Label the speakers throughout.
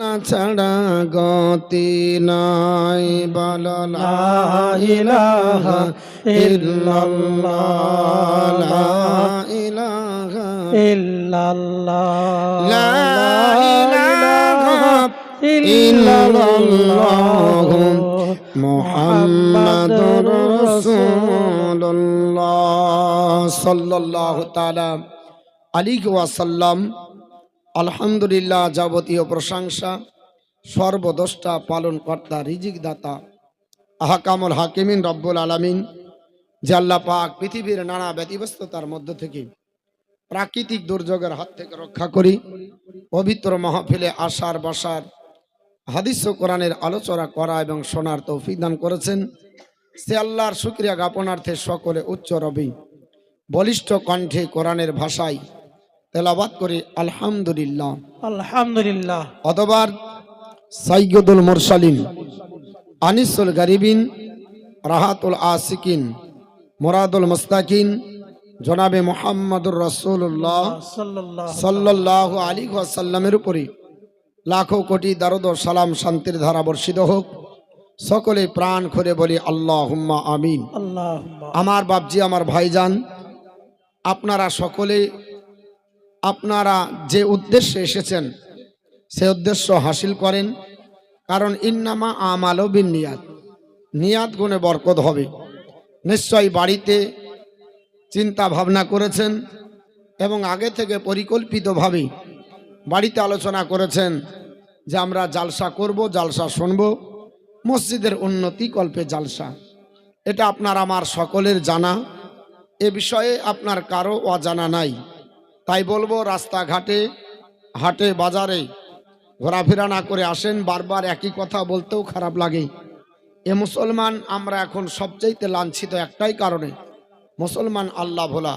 Speaker 1: না ছাড়া গতি নাই বল ইলাহা ইল্লাল্লাহ ইলাহা
Speaker 2: ইল্লাল্লাহ
Speaker 1: লা ইলাহা ইল্লাল্লাহ মুহাম্মাদুর ওয়াসাল্লাম। আলহামদুলিল্লাহ যাবতীয় প্রশংসা সর্বদষ্টা পালন কর্তা রিজিক দাতা আহকামুল হাকিমিন রব্বুল আলামিন আল্লাহ পাক পৃথিবীর নানা ব্যতিব্যস্ততার মধ্য থেকে প্রাকৃতিক দুর্যোগের হাত থেকে রক্ষা করি, পবিত্র মাহফিলে আসার বসার হাদিস কোরআনের আলোচনা করা এবং শোনার তৌফিক দান করেছেন। সে আল্লাহর শুক্রিয়া জ্ঞাপনার্থে সকলে উচ্চ রবি, বলিষ্ঠ কণ্ঠে কোরআনের ভাষায় তেলাবাত করি আলহামদুলিল্লাহ।
Speaker 2: আলহামদুলিল্লাহ।
Speaker 1: অতবার সাইয়দুল মুরসালিন আনিসুল গরিবিন রাহাতুল আসিকিন মুরাদুল মুস্তাকিন জনাবে মোহাম্মদুর রসুল্লাহ
Speaker 2: সাল্লাল্লাহ
Speaker 1: সাল্লাহ আলী সাল্লামের উপরে লাখো কোটি দারদ ও সালাম শান্তির ধারা বর্ষিত হোক। সকলে প্রাণ করে বলি আল্লাহ হুম্মা আমিন আমার বাপজি আমার ভাইজান আপনারা সকলে আপনারা যে উদ্দেশ্যে এসেছেন, সে উদ্দেশ্য হাসিল করেন। কারণ ইন্নামা আমালো বিন নিয়াত নিয়াত গুণে বরকত হবে। নিশ্চয়ই বাড়িতে চিন্তা ভাবনা করেছেন এবং আগে থেকে পরিকল্পিতভাবে বাড়িতে আলোচনা করেছেন যে আমরা জালসা করব, জালসা শুনব। মসজিদের উন্নতি কল্পে জালসা। এটা আপনার, আমার সকলের জানা। এ বিষয়ে আপনার কারও অজানা নাই। তাই বলব রাস্তাঘাটে, হাটে, বাজারে ঘোরাফেরা না করে আসেন, বারবার একই কথা বলতেও খারাপ লাগে। এ মুসলমান আমরা এখন সবচাইতে লাঞ্ছিত একটাই কারণে, মুসলমান আল্লাহ ভোলা।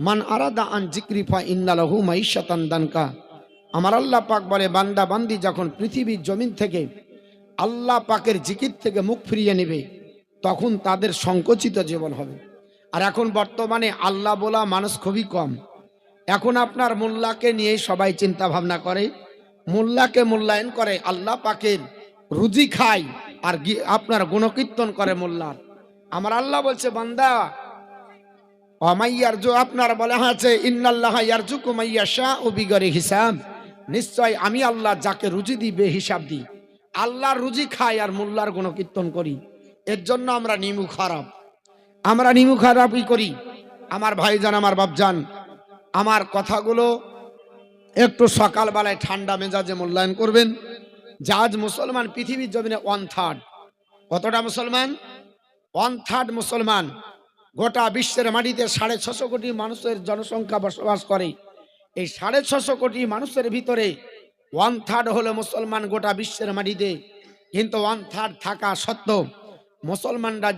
Speaker 1: মান আরাদা আন জিক্রিফা ইন্নালহু মাইশাতান দানকা। আমার আল্লাহ পাক বলে, বান্দা বান্দি যখন পৃথিবীর জমিন থেকে আল্লাহ পাকের জিকির থেকে মুখ ফিরিয়ে নেবে, তখন তাদের সংকুচিত জীবন হবে। আর এখন বর্তমানে আল্লাহ বলা মানুষ খুবই কম। এখন আপনার মোল্লাকে নিয়ে সবাই চিন্তা ভাবনা করে। মোল্লাকে মূল্যায়ন করে, আল্লাহ পাকের রুজি খায় আর আপনার গুণকীর্তন করে মোল্লার। আমার আল্লাহ বলছে, বান্দা, অমাইয়ার জো আপনার বলা আছে, ইন্নাল্লাহ শাহ ও বিগরে হিসাব। নিশ্চয় আমি আল্লাহ যাকে রুজি দিই বে হিসাব দিই। আল্লাহর রুজি খাই আর মোল্লার গুণকীর্তন করি। এর জন্য আমরা নিমু খারাপ। আমরা নিমু খারাপই করি। আমার ভাইজান, আমার বাপজান আমার কথাগুলো একটু সকালবেলায় ঠান্ডা মেজাজে মূল্যায়ন করবেন। আজ মুসলমান, পৃথিবীর জমিনে ওয়ান থার্ড কতটা মুসলমান? ওয়ান থার্ড মুসলমান। গোটা বিশ্বের মাটিতে সাড়ে ছশো কোটি মানুষের জনসংখ্যা বসবাস করে। এই সাড়ে ছশো কোটি মানুষের ভিতরে ওয়ান থার্ড হলো মুসলমান গোটা বিশ্বের মাটিতে। কিন্তু ওয়ান থার্ড থাকা সত্ত্বেও মুসলমানরা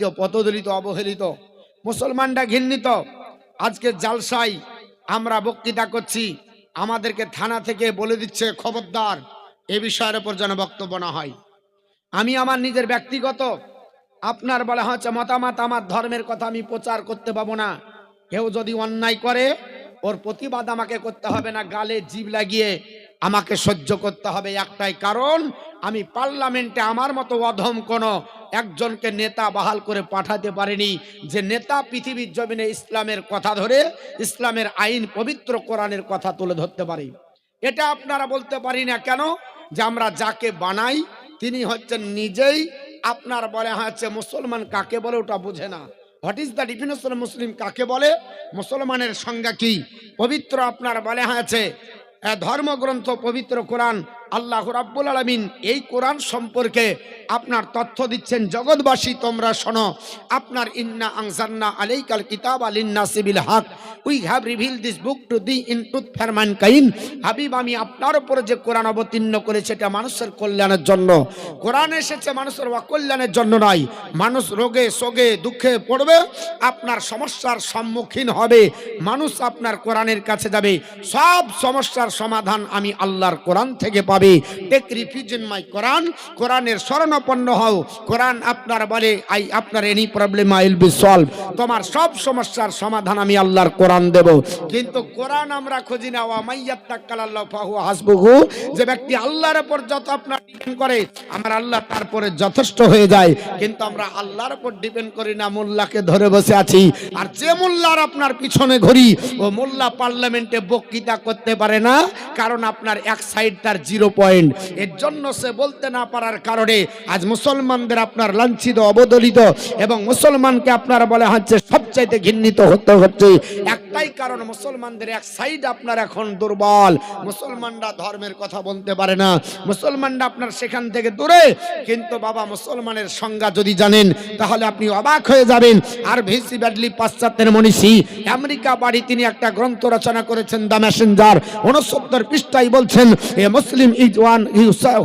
Speaker 1: যে পদদলিত, অবহেলিত। মুসলমানরা ঘৃণিত। আজকে জালসাই আমরা বক্তৃতা করছি, আমাদেরকে থানা থেকে বলে দিচ্ছে, খবরদার। এ বিষয়ের উপর যেন বক্তব্য না হয়। আমি আমার নিজের ব্যক্তিগত, আপনার বলা হচ্ছে মতামত, আমার ধর্মের কথা আমি প্রচার করতে পাবো না। কেউ যদি অন্যায় করে, ওর প্রতিবাদ আমাকে করতে হবে না, গালে জীব লাগিয়ে আমাকে সহ্য করতে হবে একটাই কারণ, আমি পার্লামেন্টে আমার মতো অধম কোনো একজনকে নেতা বাহাল করে পাঠাতে পারেনি। যে নেতা পৃথিবীর জমিনে ইসলামের কথা ধরে, ইসলামের আইন পবিত্র কোরআনের কথা তুলে ধরতে পারি। এটা আপনারা বলতে পারি না কেন? যে আমরা যাকে বানাই, তিনি হচ্ছেন নিজেই আপনার বলে হচ্ছে মুসলমান কাকে বলে ওটা বুঝে না। What is the definition Muslim কাকে বলে? মুসলমানের সংজ্ঞা কি? পবিত্র আপনার বলে হয়েছে ধর্মগ্রন্থ পবিত্র কোরআন আল্লাহ রাব্বুল আলামিন এই কোরআন সম্পর্কে আপনার তথ্য দিচ্ছেন, জগৎবাসী তোমরা শোনো। আপনার ইন্না আংজান্না আলাইকাল কিতাব আলিন্না সিবিল হক we have reveal this book to the in tooth ফেরমান কাইন হাবিব, আমি আপনার উপরে যে কোরআন অবতীর্ণ করেছে এটা মানুষের কল্যাণের জন্য। কোরআন এসেছে মানুষের অকল্যাণের জন্য নয়। মানুষ রোগে সোগে দুঃখে পড়বে, আপনার সমস্যার সম্মুখীন হবে। মানুষ আপনার কোরআনের কাছে যাবে। সব সমস্যার সমাধান আমি আল্লাহর কোরআন থেকে পাবে। হবে। টেক রিফিউজ মাই কোরআন, কোরআনের শরণাপন্ন হও। কোরআন আপনার বলে, আই, আপনার any problem I will be solve তোমার সব সমস্যার সমাধান আমি আল্লাহর কোরআন দেব। কিন্তু কোরআন আমরা খুঁজি না। ওয়া মাইয়াত্তাকাল্লাহু ফাহু হাসবুহু। যে ব্যক্তি আল্লাহর উপর যত আপনার ডিপেন্ড করে, আমার আল্লাহ তারপরে যথেষ্ট হয়ে যায়। কিন্তু আমরা আল্লাহর উপর ডিপেন্ড করি না, মোল্লাকে ধরে বসে আছি। আর যে মোল্লার আপনার পিছনে ঘুরি ও মোল্লা পার্লামেন্টে বক্তৃতা করতে পারে না, কারণ আপনার এক সাইড তার জিরো পয়েন্ট এর জন্য সে বলতে না পারার কারণে আজ মুসলমানদের আপনার লাঞ্ছিত, অবদলিত এবং মুসলমানকে আপনার বলে হচ্ছে সবচাইতে ঘৃণিত হতে হচ্ছে। একটাই কারণ মুসলমানদের এক সাইড আপনার এখন দুর্বল। মুসলমানরা ধর্মের কথা বলতে পারে না। মুসলমানরা আপনার সেখান থেকে দূরে। কিন্তু বাবা, মুসলমানের সংজ্ঞা যদি জানেন, তাহলে আপনি অবাক হয়ে যাবেন। আর ভিসি ব্যাডলি পাশ্চাত্যের মনীষী, আমেরিকা বাড়ি তিনি একটা গ্রন্থ রচনা করেছেন, দ্য মেসেঞ্জার। উনসত্তর পৃষ্ঠায় বলছেন, a Muslim is one,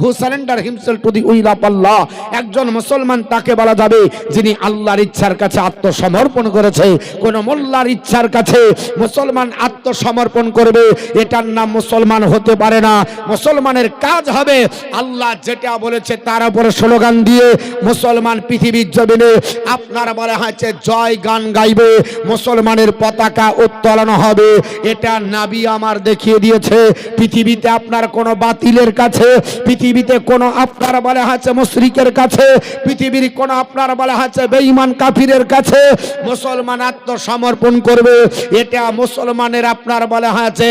Speaker 1: who surrender himself to the will of Allah. একজন মুসলমান তাকে বলা যাবে, যিনি আল্লাহর ইচ্ছার কাছে আত্মসমর্পণ করেছে। কোন মোল্লার ইচ্ছার কাছে মুসলমান আত্মসমর্পণ করবে। এটার নাম মুসলমান হতে পারে না। মুসলমানের কাজ হবে আল্লাহ যেটা বলেছে তার উপরে স্লোগান দিয়ে মুসলমান পৃথিবীর জমিনে আপনার বলা হয়েছে, জয় গান গাইবে। মুসলমানের পতাকা উত্তোলন হবে। এটা নাবি আমার দেখিয়ে দিয়েছে। পৃথিবীতে আপনার কোনো বাতিলের কাছে, পৃথিবীতে কোনো আপনার বলা হয়েছে মুশরিকের কাছে, পৃথিবীর কোনো আপনার বলা হয়েছে বেঈমান কাফিরের কাছে মুসলমান আত্মসমর্পণ করবে। এটা মুসলমানের আপনার বলা হয়েছে,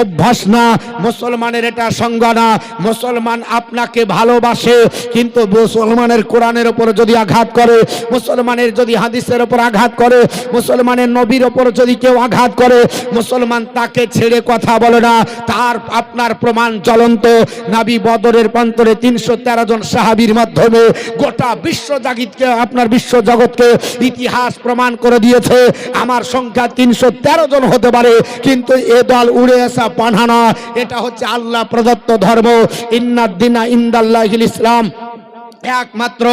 Speaker 1: অভ্যাস না, মুসলমানের এটা সংজ্ঞা না। মুসলমান আপনাকে ভালোবাসে, কিন্তু মুসলমানের কোরআনের উপর যদি আঘাত করে, মুসলমানের যদি হাদিসের উপর আঘাত করে, মুসলমানের নবীর উপর যদি কেউ আঘাত করে, মুসলমান তাকে ছেড়ে কথা বলে না। তার আপনার প্রমাণ চলন্ত নাবি বদরের প্রান্তরে তিনশো তেরো জন সাহাবির মাধ্যমে গোটা বিশ্ব জাগিতকে, আপনার বিশ্ব জগৎকে ইতিহাস প্রমাণ করে দিয়েছে। আমার সংখ্যা তিনশো তেরো জন হতে পারে, কিন্তু এ দল উড়ে আসা পাঠানা এটা হচ্ছে আল্লাহ প্রদত্ত ধর্ম। ইন্নাদ্দিনা ইন্দাল্লাহিল ইসলাম। একমাত্র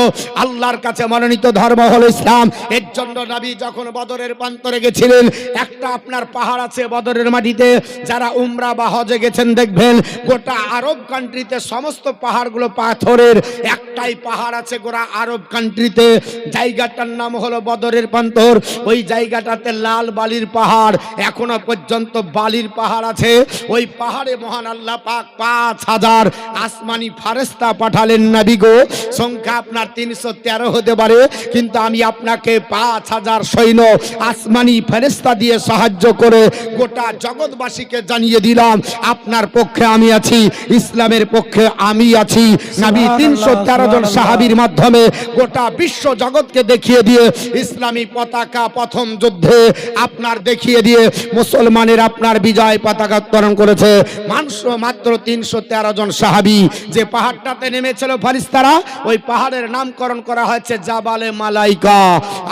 Speaker 1: আল্লাহর কাছে মনোনীত ধর্ম হলো ইসলাম। এর জন্য নবী যখন বদরের প্রান্তরে গেছিলেন, একটা আপনার পাহাড় আছে বদরের মাটিতে, যারা উমরা বা হজে গেছেন দেখবেন, গোটা আরব কান্ট্রিতে সমস্ত পাহাড়গুলো পাথরের, একটাই পাহাড় আছে গোটা আরব কান্ট্রিতে জায়গাটার নাম হলো বদরের প্রান্তর। ওই জায়গাটাতে লাল বালির পাহাড়, এখনও পর্যন্ত বালির পাহাড় আছে। ওই পাহাড়ে মহান আল্লাহ পাক পাঁচ হাজার আসমানি ফারেস্তা পাঠালেন নাবি গো। সংখ্যা আপনার তিনশো তেরো হতে পারে কিন্তু আমি আপনাকে পাঁচ হাজার সৈন্য আসমানি ফেরেস্তা দিয়ে সাহায্য করে গোটা জগৎবাসীকে জানিয়ে দিলাম আপনার পক্ষে আমি আছি ইসলামের পক্ষে আমি আছি। নাবি তিনশো তেরো জন সাহাবির মাধ্যমে গোটা বিশ্ব জগৎকে দেখিয়ে দিয়ে ইসলামী পতাকা প্রথম যুদ্ধে আপনার দেখিয়ে দিয়ে মুসলমানের আপনার বিজয় পতাকা উত্তোলন করেছে। মাংস মাত্র তিনশো তেরো জন সাহাবি যে পাহাড়টাতে নেমেছিল ফারিস্তারা ওই পাহাড়ের নামকরণ করা হয়েছে জাবালে মালাইকা।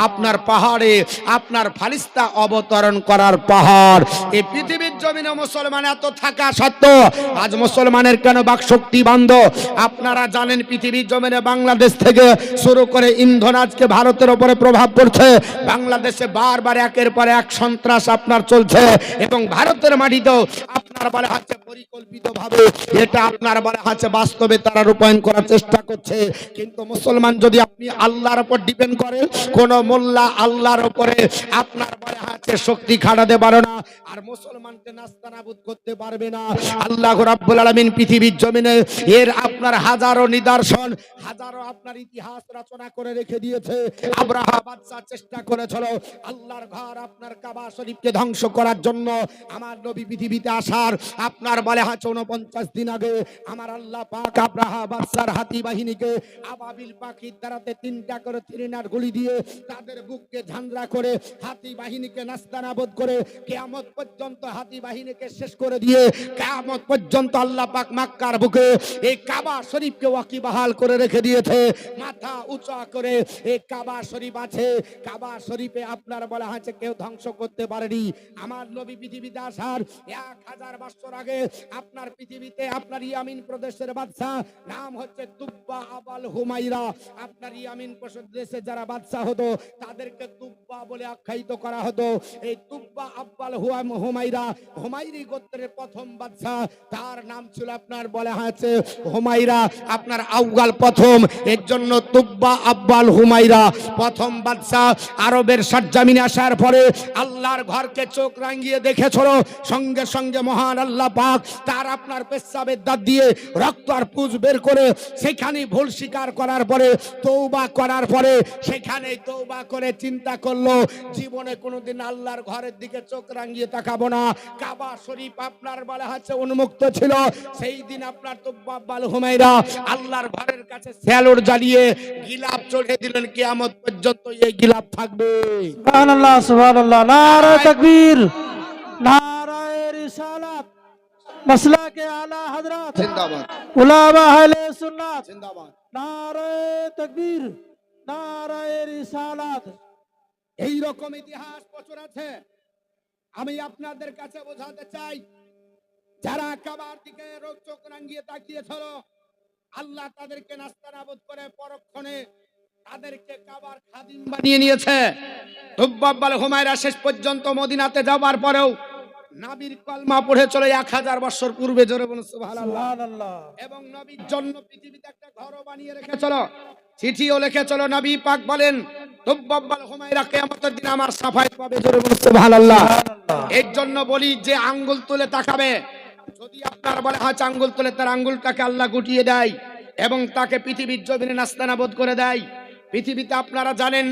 Speaker 1: আপনার পাহাড়ে, আপনার ফারিস্তা অবতরণ করার পাহাড়। এই পৃথিবীর জমিনে মুসলমান এত থাকা সত্ত্বেও আজ মুসলমানের কেন বাক শক্তি বান্ধ? আপনারা জানেন পৃথিবীর জমিনে বাংলাদেশ থেকে শুরু করে ইন্ধন আজকে ভারতের উপরে প্রভাব পড়ছে। বাংলাদেশে বারবার একের পর এক সন্ত্রাস আপনার চলছে এবং ভারতের মাটিতেও আপনার বলে হচ্ছে পরিকল্পিত ভাবে এটা আপনার হচ্ছে বাস্তবে তারা রূপায়ণ করার চেষ্টা করছে। কিন্তু মুসলমান যদি আপনি আল্লাহর উপর ডিপেন্ড করেন, কোন মোল্লা আল্লাহর উপরে আপনার শক্তি না, আর মুসলমানকে নাস্তানাবুদ করতে পারবে না। আল্লাহ রাব্বুল পৃথিবীর জমিনে এর আপনার হাজারো নিদর্শন, হাজারো আপনার ইতিহাস রচনা করে রেখে দিয়েছে। আব্রাহা চেষ্টা করেছিল আল্লাহর ঘর আপনার কাবা শরীফকে ধ্বংস করার জন্য। আমার নবী পৃথিবীতে আসার আপনার বলে হচ্ছে উনপঞ্চাশ দিন আগে আমার আল্লাহ পাক আব্রাহা বাদশার হাতি বাহিনীকে আবাবিল পাখির দ্বারাতে তিনটা করে থ্রিনার গুলি দিয়ে তাদের বুককে ঝান্ডা করে হাতি বাহিনীকে নাস্তানাবোধ করে কেয়ামত পর্যন্ত হাতি বাহিনীকে শেষ করে দিয়ে কেয়ামত পর্যন্ত আল্লাহ পাক মাক্কার বুকে এই কাবা শরীফকে ওয়াকিবাহাল করে রেখে দিয়েছে। মাথা উঁচা করে এই কাবা শরীফ আছে। কাবা শরীফে আপনার বলা হয়েছে কেউ ধ্বংস করতে পারেনি। আমার নবী পৃথিবীতে আসার এক হাজার বছর আগে আপনার পৃথিবীতে আপনার ইয়ামিন প্রদেশের বাদশাহ, নাম হচ্ছে তুব্বা আবাল হুমাইরা আপনার ইয়ামিন প্রদেশে যারা বাদশাহ হতো, তাদেরকে তুব্বা বলে আখ্যায়িত করা হতো। এই তুব্বা আব্বাল হুয়াম হুমাইরা হুমাইরি গোত্রের প্রথম বাদশাহ, তার নাম ছিল আপনার বলা হয়েছে হুমাইরা আপনার আউগাল প্রথম, এর জন্য তুব্বা আব্বাল হুমাইরা প্রথম বাদশাহ। আরবের সাজ্জামিনে আসার পরে আল্লাহর ঘরকে চোখ রাঙিয়ে দেখেছিল। সঙ্গে সঙ্গে মহান আল্লাহ পাক তার আপনার পেশাবের দাঁত দিয়ে রক্ত আর পুজ বের করে সেখানে ভুল স্বীকার করার পরে তৌবা করার পরে সেখানে তৌবা করে চিন্তা করল জীবনে কোনোদিন আল্লাহর ঘরের দিকে চোখ রাঙিয়ে তাকাবো না। কাবা শরীফ আপনার বলা হচ্ছে উন্মুক্ত ছিল। সেই দিন আপনার তো বাব্বাল হুমাইরা আল্লাহর ঘরের কাছে স্যালোর জ্বালিয়ে গিলাপ চড়ে দিলেন কিয়ামত পর্যন্ত এই গিলাপ থাকবে।
Speaker 2: সুবহানাল্লাহ সুবহানাল্লাহ। নারায়ে তাকবীর। নারায়ে রিসালাত মাসলা কে আলা হযরত
Speaker 1: জিন্দাবাদ
Speaker 2: উলামা আহলে সুন্নাত
Speaker 1: জিন্দাবাদ
Speaker 2: নারায়ে তাকবীর নারায়ে রিসালাত
Speaker 1: এই রকম ইতিহাস প্রচুর আছে। আমি আপনাদের কাছে বোঝাতে চাই যারা কাবার দিকে রোগ চোখ রাঙ্গিয়ে তাকিয়েছিল আল্লাহ তাদেরকে নাস্তানাবুদ করে পরক্ষণে তাদেরকে কাবার খাদিম বানিয়ে নিয়েছে। হুমায়রা শেষ পর্যন্ত মদিনাতে যাওয়ার পরেও নাবির কলমা পড়ে চলে এক হাজার বছর পূর্বে জোরে বলুন সুবহানাল্লাহ। এবং নবীর জন্য পৃথিবীতে একটা ঘরও বানিয়ে রেখেছিল চিঠিও লিখেছিল নবী পাক বলেন দিন আমার সাফাই পাবে জোরে বলুন সুবহানাল্লাহ। এর জন্য বলি যে আঙ্গুল তুলে তাকাবে যদি আপনার বলে হাঁচ আঙ্গুল তুলে তার আঙ্গুলটাকে আল্লাহ গুটিয়ে দেয় এবং তাকে পৃথিবীর জমিনে নাস্তানাবোধ করে দেয়। পৃথিবীতে আপনারা জানেন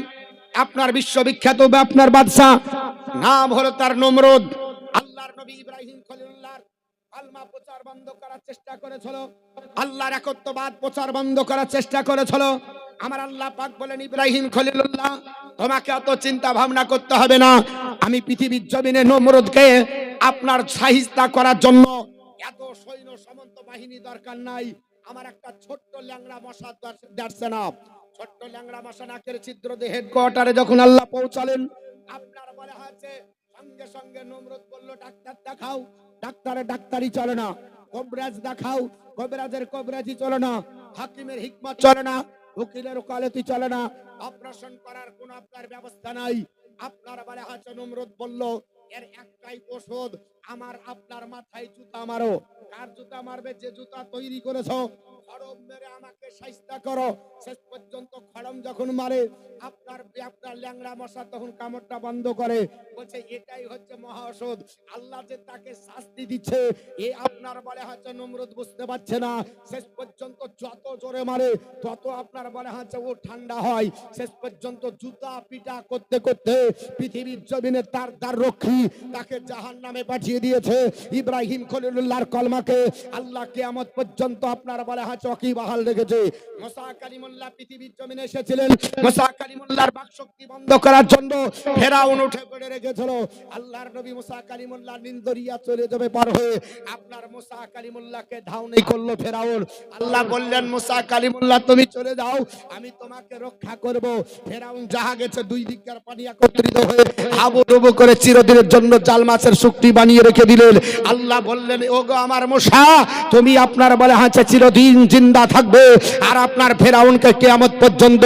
Speaker 1: আপনার বিশ্ববিখ্যাত বা আপনার বাদশাহ নাম হলো তার নমরুদ। আল্লাহর নবী ইব্রাহিম খলিলুল্লাহর আলমা প্রচার বন্ধ করার চেষ্টা করেছিল। আল্লাহর একত্ববাদ প্রচার বন্ধ করার চেষ্টা করেছিল। আমার আল্লাহ পাক বলেন, ইব্রাহিম খলিলুল্লাহ, তোমাকে অত চিন্তা ভাবনা করতে হবে না। আমি পৃথিবীর জমিনে নমরুদকে আপনার সাহিস্তা করার জন্য এত সৈন্য সামন্ত বাহিনী দরকার নাই। আমার একটা ছোট্ট ল্যাংড়া মশা দাঁড়ছে না। ছোট্ট ল্যাংড়া মশা নাকের ছিদ্র দিয়ে হেডকোয়ার্টারে যখন আল্লাহ পৌঁছালেন, আপনার বলা হয়েছে সঙ্গে সঙ্গে নমরুদ বলল, ডাক্তার দেখাও ডাক্তারের ডাক্তারি চলে না, কবরাজ দেখাও, কবরাজের কবরাজি চলে না, হাকিমের হিকমত চলে না, উকিলের ওকালতি চলে না, অপারেশন করার কোন আপনার ব্যবস্থা নাই। আপনার বলে হাসান নমরুদ বলল, এর একটাই ওষুধ আমার আপনার মাথায় জুতা মারো। কার জুতা মারবে? যে জুতা তৈরি করেছ, খড়ম মেরে আমাকে সাইস্তা করো। শেষ পর্যন্ত খড়ম যখন মারে, আপনার আপনার ল্যাংড়া মশা তখন কামড়টা বন্ধ করে। বলছে, এটাই হচ্ছে মহা আল্লাহ যে তাকে শাস্তি দিচ্ছে, এ আপনার বলে নমরুদ বুঝতে পারছে না। শেষ পর্যন্ত যত জোরে মারে, তত আপনার বলে হচ্ছে ও ঠান্ডা হয়। শেষ পর্যন্ত জুতা পিটা করতে করতে পৃথিবীর জমিনে তার তার রক্ষী, তাকে জাহান নামে পাঠিয়ে দিয়েছে ইব্রাহিম খলিলুল্লাহর কলমাকে। আল্লাহ কিয়ামত পর্যন্ত আপনার বলে হচ্ছে চকি বাহাল রেখেছে। চলে হয়ে। তুমি চলে যাও, আমি তোমাকে রক্ষা করব। ফেরাউন যাহা গেছে, দুই দিককার পানি একত্রিত হয়ে হাবুডুবু করে চিরদিনের জন্য জাল মাছের শুক্তি বানিয়ে রেখে দিলেন। আল্লাহ বললেন, ওগো আমার মুসা তুমি আপনার বলে হাঁচে চিরদিন জিন্দা থাকবে আর আপনার ফেরাউনকে কেয়ামত পর্যন্ত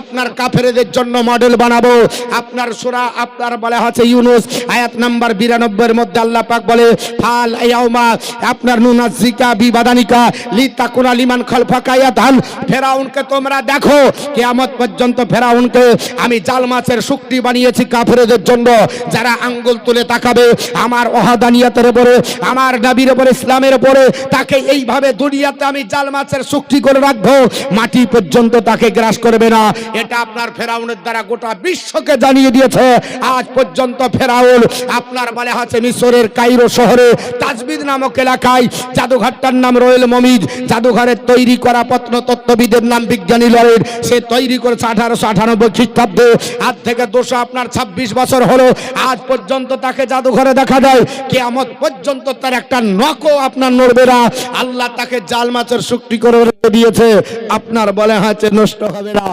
Speaker 1: আপনার কাফেরদের জন্য মডেল বানাবো। আপনার সুরা আপনার বলে হচ্ছে ইউনুস, আয়াত নাম্বার বিরানব্বই এর মধ্যে আল্লাহ পাক বলে, ফাল ইয়াউমা আপনার নুনাজিকা বিবাদানিকা লি তাকুনা লিমান খালফাকায়া ধান ফেরাউনকে তোমরা দেখো, কেয়ামত পর্যন্ত ফেরাউনকে আমি জাল মাছের শুক্তি বানিয়েছি কাফেরদের জন্য, যারা আঙ্গুল তুলে তাকাবে, আমার ওহাদানিয়াতের উপরে, আমার নবীর উপরে, ইসলামের উপরে, তাকে এইভাবে দুনিয়াতে আমি জাল মাছের শক্তি করে রাখব, মাটি পর্যন্ত তাকে গ্রাস করবে না। এটা আপনার ফেরাউনের দ্বারা গোটা বিশ্বকে জানিয়ে দিয়েছে। আজ পর্যন্ত ফেরাউন আপনার বলে আছে মিশরের কাইরো শহরে তাজবিদ নামক এলাকায় জাদুঘরটার নাম রয়েল মমিজ। জাদুঘরের তৈরি করা প্রত্নতত্ত্ববিদের নাম বিজ্ঞানী লরের। সে তৈরি করেছে আঠারোশো আঠানব্বই খ্রিস্টাব্দে। আজ থেকে দুশো আপনার ছাব্বিশ বছর হলো। আজ পর্যন্ত তাকে জাদুঘরে দেখা যায়। কেয়ামত পর্যন্ত তার একটা নখও আপনার নড়বে না। আল্লাহ তাকে জাল মাছের শুক্তি করে দিয়েছে। আপনার বলে হাতে নষ্ট হবে না।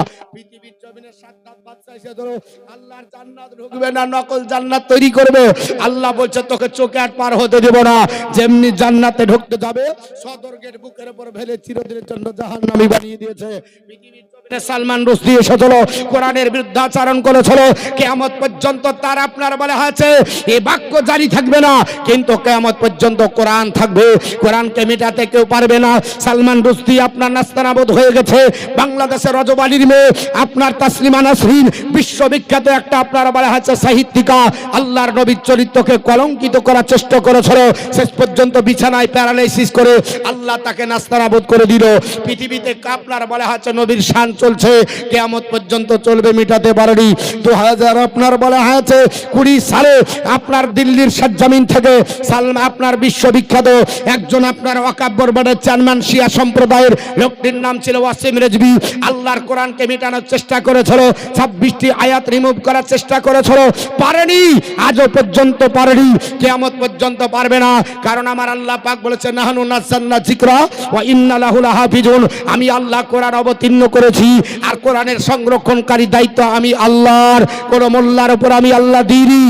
Speaker 1: ঢুকবে না, নকল জান্নাত তৈরি করবে। আল্লাহ বলছে, তোকে চোখে আর পার হতে দেব না। যেমনি জান্নাতে ঢুকতে যাবে, সদর গেট বুকের উপর ভেলে চিরদিনের জন্য জাহান্নামী বানিয়ে দিয়েছে। পৃথিবীর সালমান রুশদি এসেছিল, কোরআনের বিরুদ্ধাচরণ করেছিল, কেয়ামত পর্যন্ত তার আপনার বলা হয়েছে, এ বাক্য জারি থাকবে না, কিন্তু কেয়ামত পর্যন্ত কোরআন থাকবে, কোরআনকে মেটাতে কেউ পারবে না। সালমান রুশদি আপনার নাস্তানাবোধ হয়ে গেছে, বাংলাদেশের রজবাড়ির মেয়ে, আপনার তাসলিমা নাসরিন, বিশ্ববিখ্যাত একটা আপনার বলা হয়েছে সাহিত্যিকা, আল্লাহর নবীর চরিত্রকে কলঙ্কিত করার চেষ্টা করেছিল, শেষ পর্যন্ত বিছানায় প্যারালাইসিস করে আল্লাহ তাকে নাস্তানাবোধ করে দিল। পৃথিবীতে আপনার বলা হচ্ছে নবীর শান চলছে। কেয়ামত পর্যন্ত চলবে, মিটাতে পারেনি। দু হাজার আপনার বলা হয়েছে, কুড়ি সালে আপনার দিল্লির সাজ্জামিন থেকে সালমা আপনার বিশ্ববিখ্যাত একজন আপনার ওয়াকাব্বর বোর্ডের চেয়ারম্যান শিয়া সম্প্রদায়ের লোকটির নাম ছিল ওয়াসিম রেজবি আল্লাহর কোরআনকে মেটানোর চেষ্টা করেছিল, ছাব্বিশটি আয়াত রিমুভ করার চেষ্টা করেছিল। পারেনি, আজও পর্যন্ত পারেনি। কেয়ামত পর্যন্ত পারবে না, কারণ আমার আল্লাহ পাক বলেছে, নাহানু নাসান্না জিকরা ওয়া ইন্না লাহু লাহাফিজুন। আমি আল্লাহ কোরআন অবতীর্ণ করেছি। আর কোরআনের সংরক্ষণকারী দায়িত্ব আমি আল্লাহর, কোন মোল্লার উপর আমি আল্লাহ দিইনি।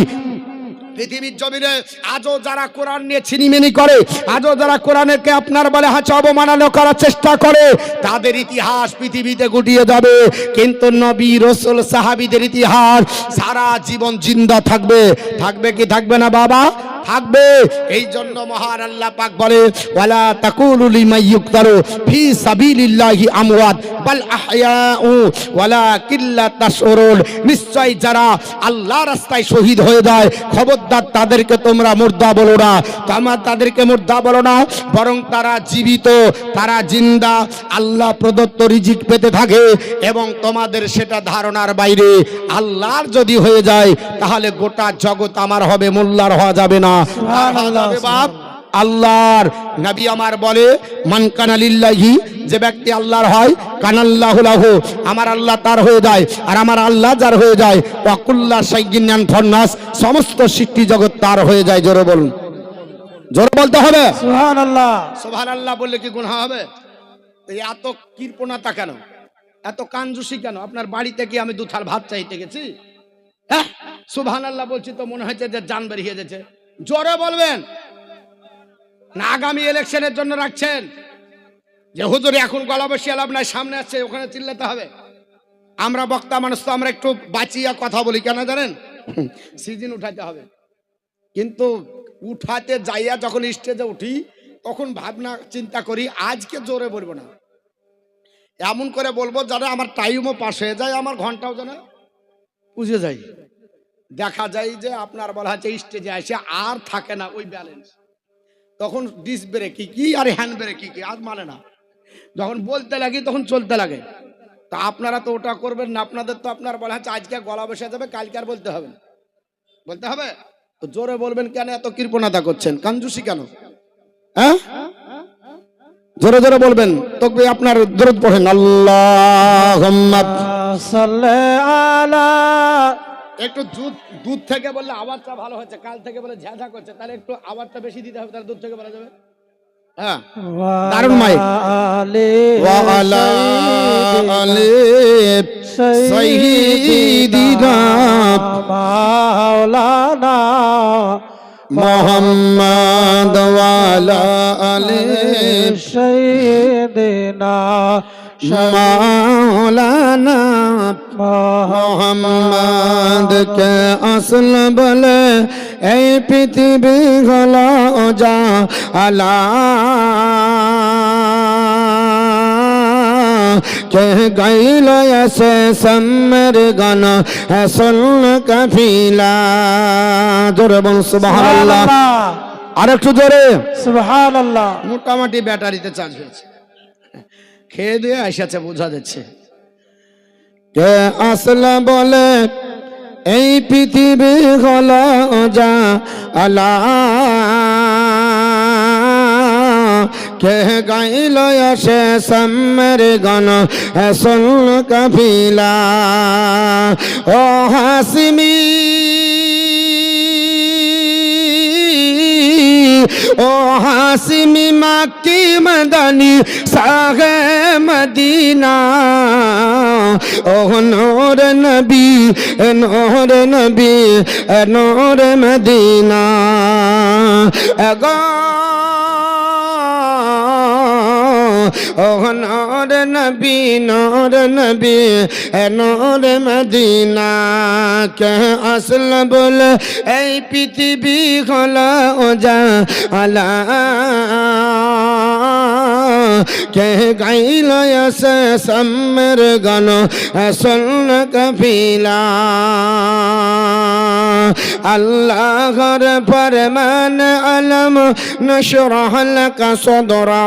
Speaker 1: পৃথিবীর জমিনে আজও যারা কোরআন নিয়ে ছিনিমিনি করে, আজও যারা কোরআনকে আপনার বলে হাতে অবমাননা করার চেষ্টা করে, তাদের ইতিহাস পৃথিবীতে গুটিয়ে যাবে। কিন্তু নবী, রসুল, সাহাবিদের ইতিহাস সারা জীবন জিন্দা থাকবে। থাকবে কি থাকবে না বাবা? থাকবে। এই জন্য মহান আল্লাহ পাক বলে, ওয়ালা তাকুলু লিমান ইউক্তারু ফি সাবিলিল্লাহি আমওয়াত, বাল আহয়াউ ওয়ালা কিল্লা তাশউরুন। নিশ্চয় যারা আল্লাহ রাস্তায় শহীদ হয়ে যায়, খবরদার তাদেরকে তোমরা মুর্দা বলো না। তোমরা তাদেরকে মুর্দা বলো না, বরং তারা জীবিত, তারা জিন্দা, আল্লাহ প্রদত্ত রিজিক পেতে থাকে এবং তোমাদের সেটা ধারণার বাইরে আল্লাহর যদি হয়ে যায়, তাহলে গোটা জগৎ আমার হবে, মোল্লার হওয়া যাবে না। বাপ আল্লাহর নবী আমার বলে মান কানালিল্লাহি যে ব্যক্তি আল্লাহর হয় কানাল্লাহু লাহু। আমার আল্লাহ তার হয়ে যায় আর আমার আল্লাহ যার হয়ে যায়। ওয়াকুল্লা সাইগিনান ফন্নাস সমস্ত সৃষ্টি জগৎ তার হয়ে যায়। জোরে বলুন। জোরে বলতে হবে?
Speaker 2: সুহান আল্লাহ
Speaker 1: সোভান আল্লাহ বললে কি গুণ হবে? এই এত কৃপণতা কেন? এত কাঞ্জুসি কেন? আপনার বাড়িতে কি আমি দুথাল ভাত চাইতে গেছি? হ্যাঁ? সুবহান আল্লাহ বলছি তো মনে হচ্ছে যে জান বেরিয়ে যেছে জোরে বলবেন। না আগামী ইলেকশনের জন্য রাখছেন। যে হুজুর, এখন গলা বসিয়ে লাভ নাই, সামনে আসছে, ওখানে চিল্লাতে হবে। আমরা বক্তা মানুষ তো, আমরা একটু বাঁচিয়া কথা বলি, কেন জানেন? সিজন উঠাতে হবে। কিন্তু উঠাতে যাইয়া যখন স্টেজে উঠি, তখন ভাবনা, চিন্তা করি, আজকে জোরে বলব না। এমন করে বলব, যেন আমার টাইমও পাস হয়ে যায়, আমার ঘন্টাও যেন বুঝে যায়। দেখা যায় যে আপনার বলা হচ্ছে স্টেজে এসে আর থাকে না ওই ব্যালেন্স তখন ডিস ব্রেক কি কি আর হ্যান্ড ব্রেক কি কি আর মানে না। যখন বলতে লাগি তখন চলতে লাগে। তা আপনারা তো ওটা করবেন না, আপনাদের তো আপনার বলা হচ্ছে আজকে গলা বসে যাবে, কালকে আর বলতে হবে বলতে হবে? তো জোরে বলবেন কেন, এত কৃপণতা করছেন? কাঞ্জুসি কেন? হ্যাঁ? জোরে জোরে বলবেন। তবে আপনার দরদ পড়েন। আল্লাহ
Speaker 2: আলা
Speaker 1: একটু দুধ দুধ থেকে বললে আওয়াজটা ভালো হচ্ছে কাল থেকে বলে ঝ্যাঝা করছে তাহলে একটু আওয়াজটা বেশি দিতে হবে তাহলে দুধ থেকে বলা যাবে? হ্যাঁ। দারুণ
Speaker 2: মাওলানা
Speaker 1: মোহাম্মদ ওয়ালা আলে
Speaker 2: সৈয়দিনা
Speaker 1: মাওলানা মোহাম্মদ কে আসল বলে এই পৃথিবী হলো যা আলা কে গাইল এসে সমর গান হেসল কফিলা জোরে বল সুবহানাল্লাহ আর একটু জোরে
Speaker 2: সুবহান আল্লাহ
Speaker 1: মোটামুটি ব্যাটারিতে চার্জ হয়েছে খেয়ে দিয়ে এসেছে বোঝা যাচ্ছে। কে আসলা বলে, এই পৃথিবী হল যা আলা কে গাইল, আসে সামের গান হেসল কফিলা। ও হাসিমি ও হাসিমি মাকি মদনি সাহে মদিনা ও নোর নবী নোর নবী নোর মদিনা এগো ও নোর নবী নোর নবী নোর মদিনা। কে আসল বল, এই পৃথিবী হলো যা আলা কে গাইল এসে সম্মের গান শোন কপিলা। আল্লাহর ফরমান আলম নশরহ লক সদরা।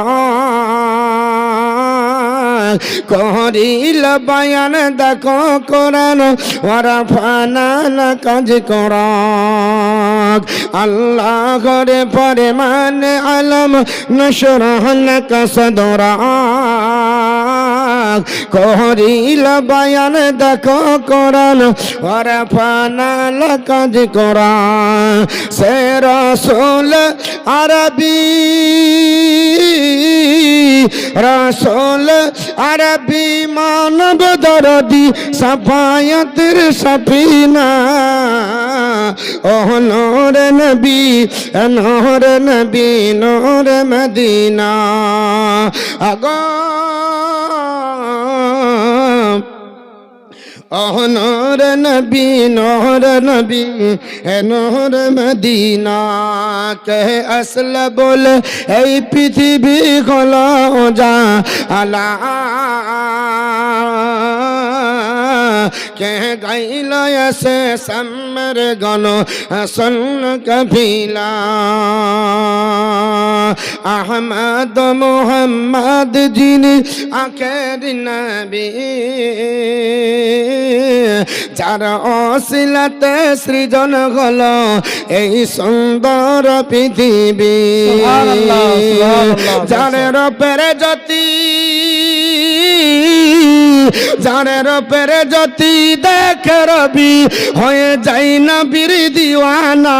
Speaker 1: করিল বায়ান দেখো কোরআন, ওয়ারাফানা কাজ করা। আল্লাহ করে পরে মানে আলম নশরহ লক সদরা করিল বায়ান, দেখো কোরআন ওয়ারাফানা কাজ করা। সে রসুল আরবি রসুল আরবি মানব দরদি, সফায়তের সফিনা। ও নোর নবী নোর নবী, নোর মদিনা। আগো নহর নবী নহর নবী নহর মদিনা। কে আসল বল, এই পৃথিবী হল যা আলা কে গাইল এসে সম্মর গণ সন কপিলা আহমদ মোহাম্মদ যিনি আখের নবী যার অশিলাতে সৃজন হল এই সুন্দর পৃথিবী। যার রূপের জ্যোতি যার পেরে যদি দেখ রবি, হয়ে যাই না বীর দিওয়ানা।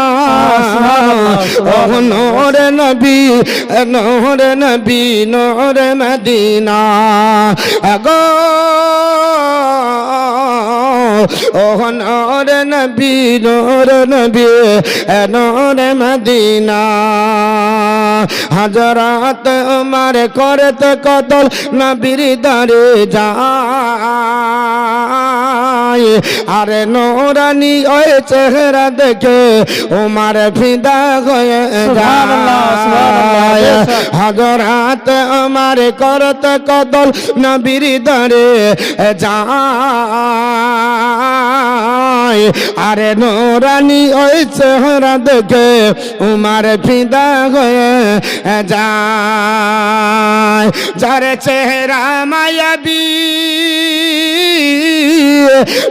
Speaker 1: ও নোরে নবী নোরে নবী, নোরে মদিনা। আগো ও নোরে নবী নোরে নবী নোরে মদিনা। হাজরাত উমার করতে কতল নবীর দারে যায় আরে নোরানি ওই চেহারা দেখে উমার ফিদা হয়ে যায়. হাজরাত উমার করতে কতল নবীর দারে যায়। আরে নোরানি ওই চেহারা দেখে উমার ফিদা হয়ে যায়। যার চেহারা মায়াবী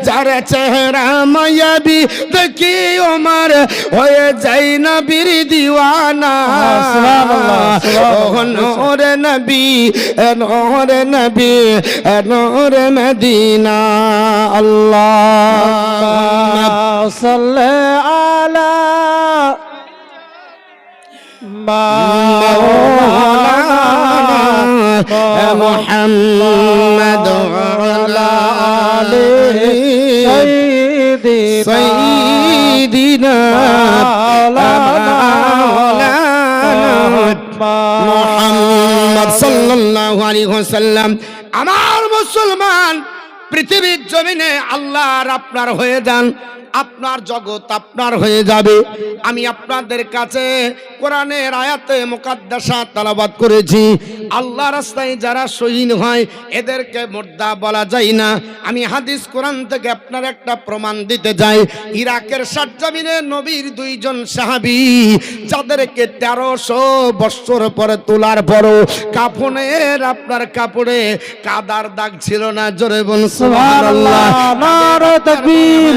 Speaker 1: যারা চেহারা মায়াবি দেখি ওমার হয়ে যাই না বীর দিওয়ানা নহরে নবী নহরে নবী মদিনা আল্লাহ।
Speaker 2: সাল্লাল্লাহু আলা
Speaker 1: محمد وعلى آله
Speaker 2: سيدنا
Speaker 1: سيدنا মোহাম্মদ সাল্লাল্লাহু আলাইহি ওয়াসাল্লাম আমার মুসলমান পৃথিবীর জমিনে আল্লাহ আর আপনার হয়ে যান আপনার জগৎ আপনার হয়ে যাবে। আমি আপনাদের কাছে কোরআনের আয়াতে মুকাদ্দাসা তালাবাদ করেছি। আল্লাহ রাস্তায় যারা শহীদ হয় এদেরকে মোর্দা বলা যায় না। আমি হাদিস কোরআন থেকে আপনার একটা প্রমাণ দিতে যাই ইরাকের সাজ্জামিনে নবীর দুইজন সাহাবী যাদেরকে তেরোশো বৎসর পরে তোলার পরও কাফনের আপনার কাপড়ে কাদার দাগ ছিল না জোরে বল
Speaker 2: সুবহানাল্লাহ, নারে তাকবীর।